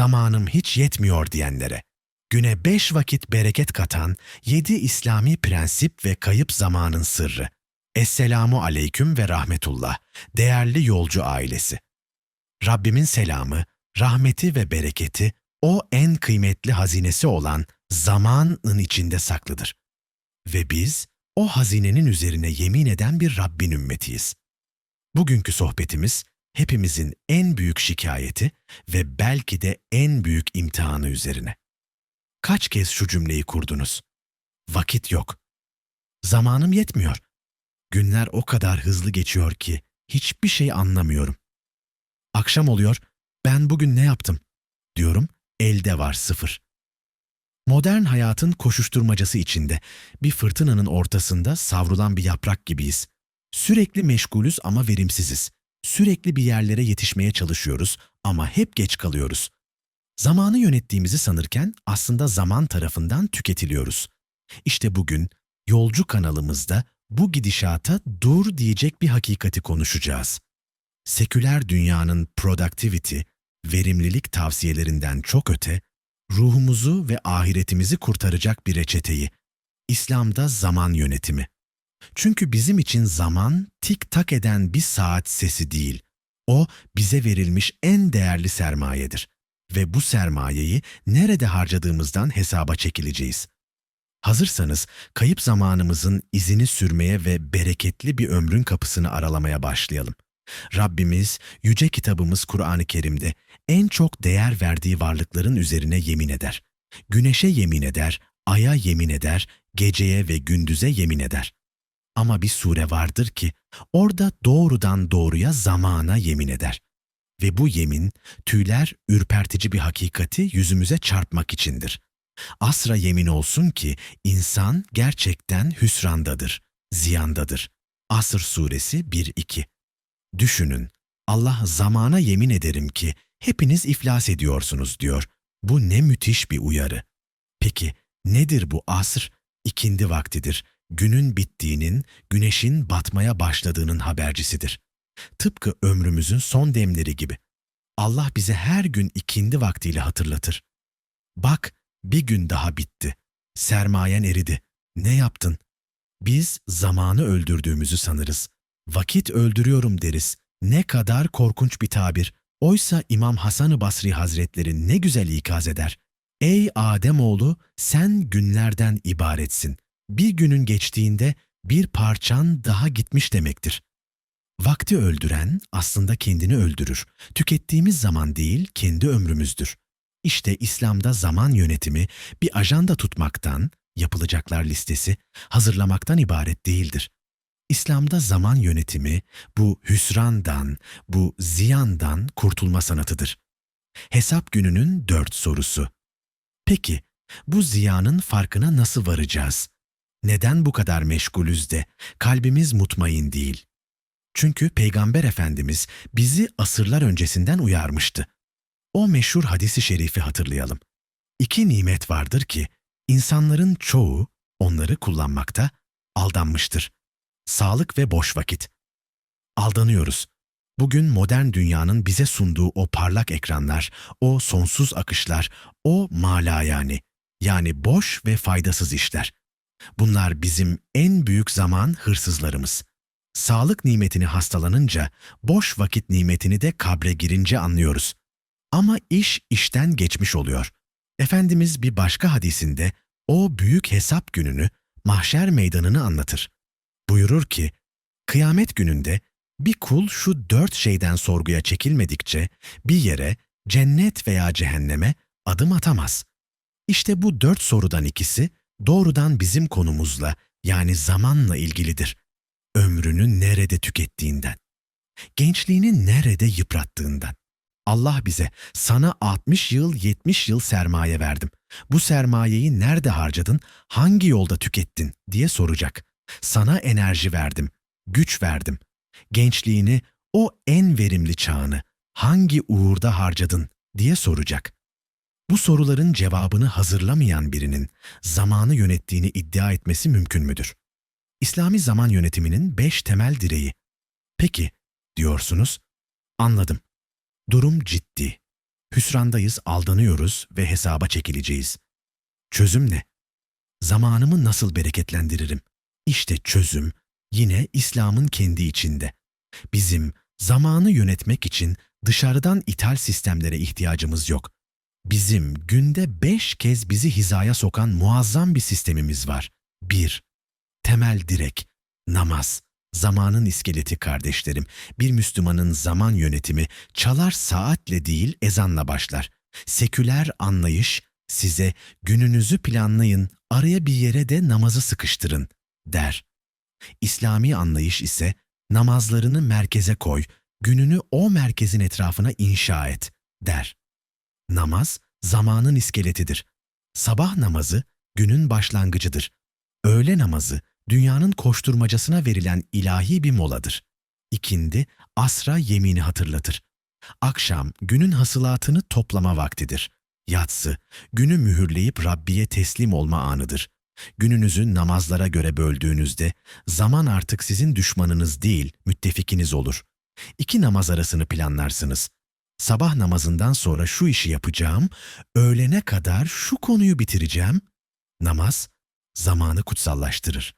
zamanım hiç yetmiyor diyenlere, güne beş vakit bereket katan yedi İslami prensip ve kayıp zamanın sırrı. Esselamu aleyküm ve rahmetullah, değerli yolcu ailesi. Rabbimin selamı, rahmeti ve bereketi o en kıymetli hazinesi olan zamanın içinde saklıdır. Ve biz o hazinenin üzerine yemin eden bir Rabbin ümmetiyiz. Bugünkü sohbetimiz hepimizin en büyük şikayeti ve belki de en büyük imtihanı üzerine. Kaç kez şu cümleyi kurdunuz? Vakit yok. Zamanım yetmiyor. Günler o kadar hızlı geçiyor ki hiçbir şey anlamıyorum. Akşam oluyor, ben bugün ne yaptım? Diyorum, elde var sıfır. Modern hayatın koşuşturmacası içinde bir fırtınanın ortasında savrulan bir yaprak gibiyiz. Sürekli meşgulüz ama verimsiziz. Sürekli bir yerlere yetişmeye çalışıyoruz ama hep geç kalıyoruz. Zamanı yönettiğimizi sanırken aslında zaman tarafından tüketiliyoruz. İşte bugün yolcu kanalımızda bu gidişata dur diyecek bir hakikati konuşacağız. Seküler dünyanın productivity, verimlilik tavsiyelerinden çok öte, ruhumuzu ve ahiretimizi kurtaracak bir reçeteyi, İslam'da zaman yönetimi. Çünkü bizim için zaman tik tak eden bir saat sesi değil. O bize verilmiş en değerli sermayedir. Ve bu sermayeyi nerede harcadığımızdan hesaba çekileceğiz. Hazırsanız kayıp zamanımızın izini sürmeye ve bereketli bir ömrün kapısını aralamaya başlayalım. Rabbimiz, yüce kitabımız Kur'an-ı Kerim'de en çok değer verdiği varlıkların üzerine yemin eder. Güneşe yemin eder, aya yemin eder, geceye ve gündüze yemin eder. Ama bir sure vardır ki orada doğrudan doğruya zamana yemin eder. Ve bu yemin tüyler ürpertici bir hakikati yüzümüze çarpmak içindir. Asra yemin olsun ki insan gerçekten hüsrandadır, ziyandadır. Asr suresi 1-2 Düşünün, Allah zamana yemin ederim ki hepiniz iflas ediyorsunuz diyor. Bu ne müthiş bir uyarı. Peki nedir bu asr? İkindi vaktidir. Günün bittiğinin, güneşin batmaya başladığının habercisidir. Tıpkı ömrümüzün son demleri gibi. Allah bize her gün ikindi vaktiyle hatırlatır. Bak, bir gün daha bitti. Sermayen eridi. Ne yaptın? Biz zamanı öldürdüğümüzü sanırız. Vakit öldürüyorum deriz. Ne kadar korkunç bir tabir. Oysa İmam Hasan-ı Basri Hazretleri ne güzel ikaz eder. Ey Ademoğlu sen günlerden ibaretsin. Bir günün geçtiğinde bir parçan daha gitmiş demektir. Vakti öldüren aslında kendini öldürür. Tükettiğimiz zaman değil kendi ömrümüzdür. İşte İslam'da zaman yönetimi bir ajanda tutmaktan, yapılacaklar listesi hazırlamaktan ibaret değildir. İslam'da zaman yönetimi bu hüsrandan, bu ziyandan kurtulma sanatıdır. Hesap gününün dört sorusu. Peki, bu ziyanın farkına nasıl varacağız? Neden bu kadar meşgulüz de kalbimiz mutmain değil? Çünkü Peygamber Efendimiz bizi asırlar öncesinden uyarmıştı. O meşhur hadisi şerifi hatırlayalım. İki nimet vardır ki insanların çoğu onları kullanmakta aldanmıştır sağlık ve boş vakit. Aldanıyoruz. Bugün modern dünyanın bize sunduğu o parlak ekranlar, o sonsuz akışlar, o mala yani, yani boş ve faydasız işler. Bunlar bizim en büyük zaman hırsızlarımız. Sağlık nimetini hastalanınca, boş vakit nimetini de kabre girince anlıyoruz. Ama iş işten geçmiş oluyor. Efendimiz bir başka hadisinde o büyük hesap gününü, mahşer meydanını anlatır. Buyurur ki, kıyamet gününde bir kul şu dört şeyden sorguya çekilmedikçe bir yere, cennet veya cehenneme adım atamaz. İşte bu dört sorudan ikisi doğrudan bizim konumuzla yani zamanla ilgilidir. Ömrünü nerede tükettiğinden, gençliğini nerede yıprattığından. Allah bize sana 60 yıl 70 yıl sermaye verdim. Bu sermayeyi nerede harcadın, hangi yolda tükettin diye soracak. Sana enerji verdim, güç verdim. Gençliğini, o en verimli çağını hangi uğurda harcadın diye soracak. Bu soruların cevabını hazırlamayan birinin zamanı yönettiğini iddia etmesi mümkün müdür? İslami zaman yönetiminin beş temel direği. Peki, diyorsunuz, anladım. Durum ciddi. Hüsrandayız, aldanıyoruz ve hesaba çekileceğiz. Çözüm ne? Zamanımı nasıl bereketlendiririm? İşte çözüm yine İslam'ın kendi içinde. Bizim zamanı yönetmek için dışarıdan ithal sistemlere ihtiyacımız yok. Bizim günde beş kez bizi hizaya sokan muazzam bir sistemimiz var. 1. Temel direk, namaz. Zamanın iskeleti kardeşlerim. Bir Müslümanın zaman yönetimi çalar saatle değil ezanla başlar. Seküler anlayış size gününüzü planlayın, araya bir yere de namazı sıkıştırın der. İslami anlayış ise namazlarını merkeze koy, gününü o merkezin etrafına inşa et der. Namaz zamanın iskeletidir. Sabah namazı günün başlangıcıdır. Öğle namazı dünyanın koşturmacasına verilen ilahi bir moladır. İkindi asra yemini hatırlatır. Akşam günün hasılatını toplama vaktidir. Yatsı günü mühürleyip Rabbiye teslim olma anıdır. Gününüzü namazlara göre böldüğünüzde zaman artık sizin düşmanınız değil, müttefikiniz olur. İki namaz arasını planlarsınız. Sabah namazından sonra şu işi yapacağım, öğlene kadar şu konuyu bitireceğim. Namaz zamanı kutsallaştırır.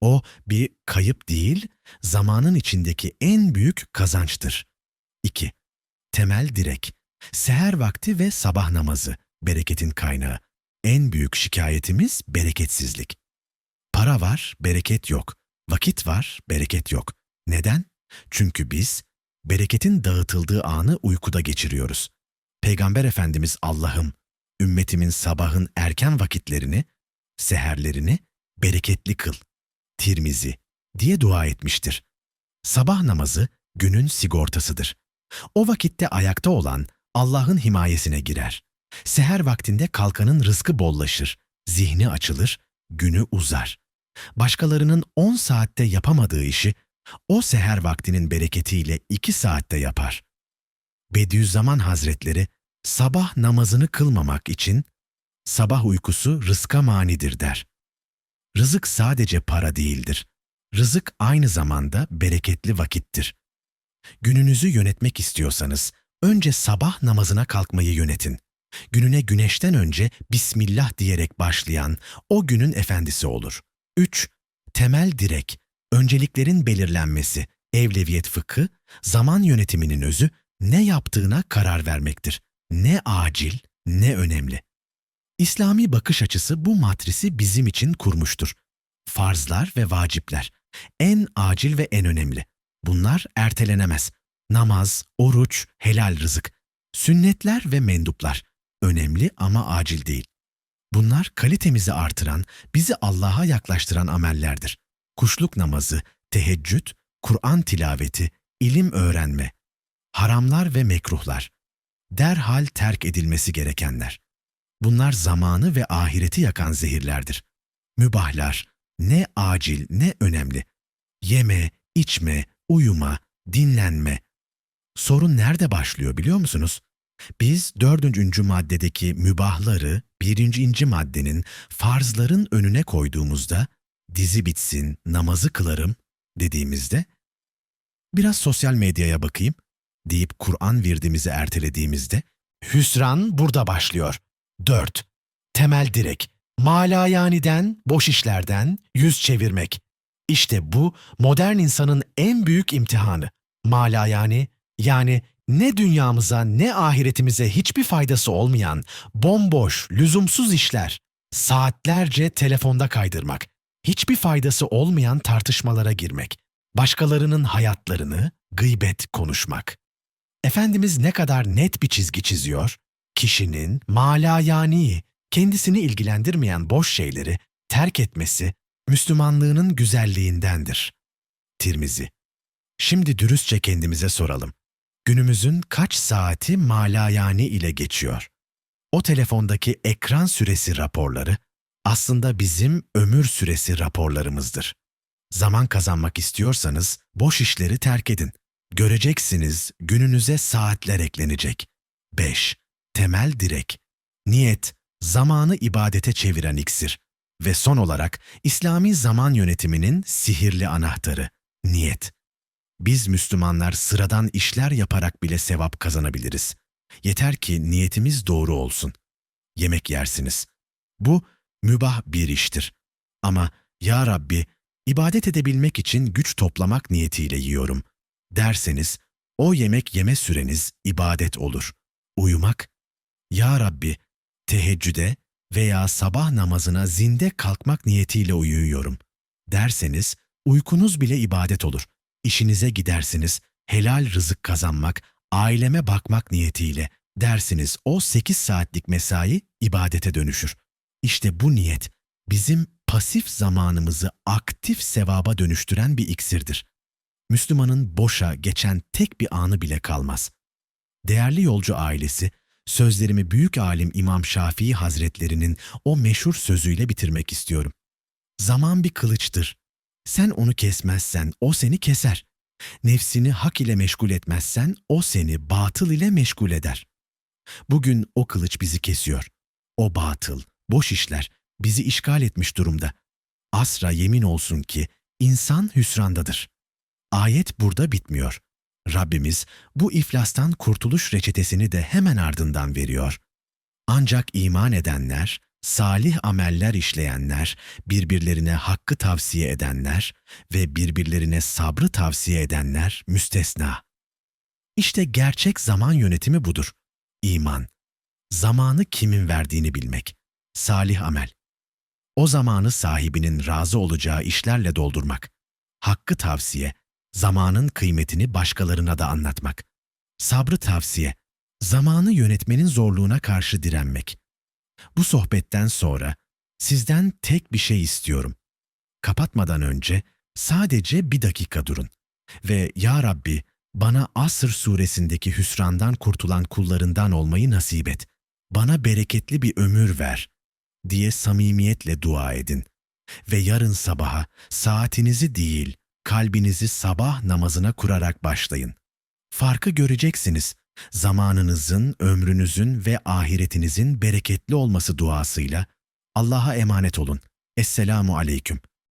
O bir kayıp değil, zamanın içindeki en büyük kazançtır. 2. Temel direk. Seher vakti ve sabah namazı, bereketin kaynağı. En büyük şikayetimiz bereketsizlik. Para var, bereket yok. Vakit var, bereket yok. Neden? Çünkü biz bereketin dağıtıldığı anı uykuda geçiriyoruz. Peygamber Efendimiz Allah'ım, ümmetimin sabahın erken vakitlerini, seherlerini bereketli kıl. Tirmizi diye dua etmiştir. Sabah namazı günün sigortasıdır. O vakitte ayakta olan Allah'ın himayesine girer. Seher vaktinde kalkanın rızkı bollaşır, zihni açılır, günü uzar. Başkalarının 10 saatte yapamadığı işi o seher vaktinin bereketiyle 2 saatte yapar. Bediüzzaman Hazretleri sabah namazını kılmamak için sabah uykusu rızka manidir der. Rızık sadece para değildir. Rızık aynı zamanda bereketli vakittir. Gününüzü yönetmek istiyorsanız önce sabah namazına kalkmayı yönetin. Gününe güneşten önce Bismillah diyerek başlayan o günün efendisi olur. 3. Temel direk, önceliklerin belirlenmesi, evleviyet fıkı, zaman yönetiminin özü ne yaptığına karar vermektir. Ne acil, ne önemli. İslami bakış açısı bu matrisi bizim için kurmuştur. Farzlar ve vacipler. En acil ve en önemli. Bunlar ertelenemez. Namaz, oruç, helal rızık. Sünnetler ve menduplar. Önemli ama acil değil. Bunlar kalitemizi artıran, bizi Allah'a yaklaştıran amellerdir. Kuşluk namazı, teheccüd, Kur'an tilaveti, ilim öğrenme. Haramlar ve mekruhlar. Derhal terk edilmesi gerekenler. Bunlar zamanı ve ahireti yakan zehirlerdir. Mübahlar, ne acil ne önemli. Yeme, içme, uyuma, dinlenme. Sorun nerede başlıyor biliyor musunuz? Biz dördüncü maddedeki mübahları birinci maddenin farzların önüne koyduğumuzda dizi bitsin, namazı kılarım dediğimizde biraz sosyal medyaya bakayım deyip Kur'an virdimizi ertelediğimizde hüsran burada başlıyor. 4. Temel direk. Malayaniden, boş işlerden yüz çevirmek. İşte bu modern insanın en büyük imtihanı. Malayani yani ne dünyamıza ne ahiretimize hiçbir faydası olmayan bomboş, lüzumsuz işler. Saatlerce telefonda kaydırmak. Hiçbir faydası olmayan tartışmalara girmek. Başkalarının hayatlarını gıybet konuşmak. Efendimiz ne kadar net bir çizgi çiziyor? Kişinin malayani, kendisini ilgilendirmeyen boş şeyleri terk etmesi Müslümanlığının güzelliğindendir. Tirmizi. Şimdi dürüstçe kendimize soralım. Günümüzün kaç saati malayani ile geçiyor? O telefondaki ekran süresi raporları aslında bizim ömür süresi raporlarımızdır. Zaman kazanmak istiyorsanız boş işleri terk edin. Göreceksiniz gününüze saatler eklenecek. 5. Temel direk. Niyet, zamanı ibadete çeviren iksir. Ve son olarak İslami zaman yönetiminin sihirli anahtarı, niyet. Biz Müslümanlar sıradan işler yaparak bile sevap kazanabiliriz. Yeter ki niyetimiz doğru olsun. Yemek yersiniz. Bu mübah bir iştir. Ama ya Rabbi, ibadet edebilmek için güç toplamak niyetiyle yiyorum derseniz, o yemek yeme süreniz ibadet olur. Uyumak, Ya Rabbi, teheccüde veya sabah namazına zinde kalkmak niyetiyle uyuyorum derseniz, uykunuz bile ibadet olur. İşinize gidersiniz, helal rızık kazanmak, aileme bakmak niyetiyle dersiniz o 8 saatlik mesai ibadete dönüşür. İşte bu niyet bizim pasif zamanımızı aktif sevaba dönüştüren bir iksirdir. Müslümanın boşa geçen tek bir anı bile kalmaz. Değerli yolcu ailesi, sözlerimi büyük alim İmam Şafii Hazretlerinin o meşhur sözüyle bitirmek istiyorum. Zaman bir kılıçtır. Sen onu kesmezsen o seni keser. Nefsini hak ile meşgul etmezsen o seni batıl ile meşgul eder. Bugün o kılıç bizi kesiyor. O batıl, boş işler bizi işgal etmiş durumda. Asra yemin olsun ki insan hüsrandadır. Ayet burada bitmiyor. Rabbimiz bu iflastan kurtuluş reçetesini de hemen ardından veriyor. Ancak iman edenler, salih ameller işleyenler, birbirlerine hakkı tavsiye edenler ve birbirlerine sabrı tavsiye edenler müstesna. İşte gerçek zaman yönetimi budur. İman. Zamanı kimin verdiğini bilmek. Salih amel. O zamanı sahibinin razı olacağı işlerle doldurmak. Hakkı tavsiye, zamanın kıymetini başkalarına da anlatmak. Sabrı tavsiye, zamanı yönetmenin zorluğuna karşı direnmek. Bu sohbetten sonra sizden tek bir şey istiyorum. Kapatmadan önce sadece bir dakika durun ve Ya Rabbi bana Asr suresindeki hüsrandan kurtulan kullarından olmayı nasip et. Bana bereketli bir ömür ver diye samimiyetle dua edin. Ve yarın sabaha saatinizi değil, kalbinizi sabah namazına kurarak başlayın. Farkı göreceksiniz. Zamanınızın, ömrünüzün ve ahiretinizin bereketli olması duasıyla Allah'a emanet olun. Esselamu aleyküm.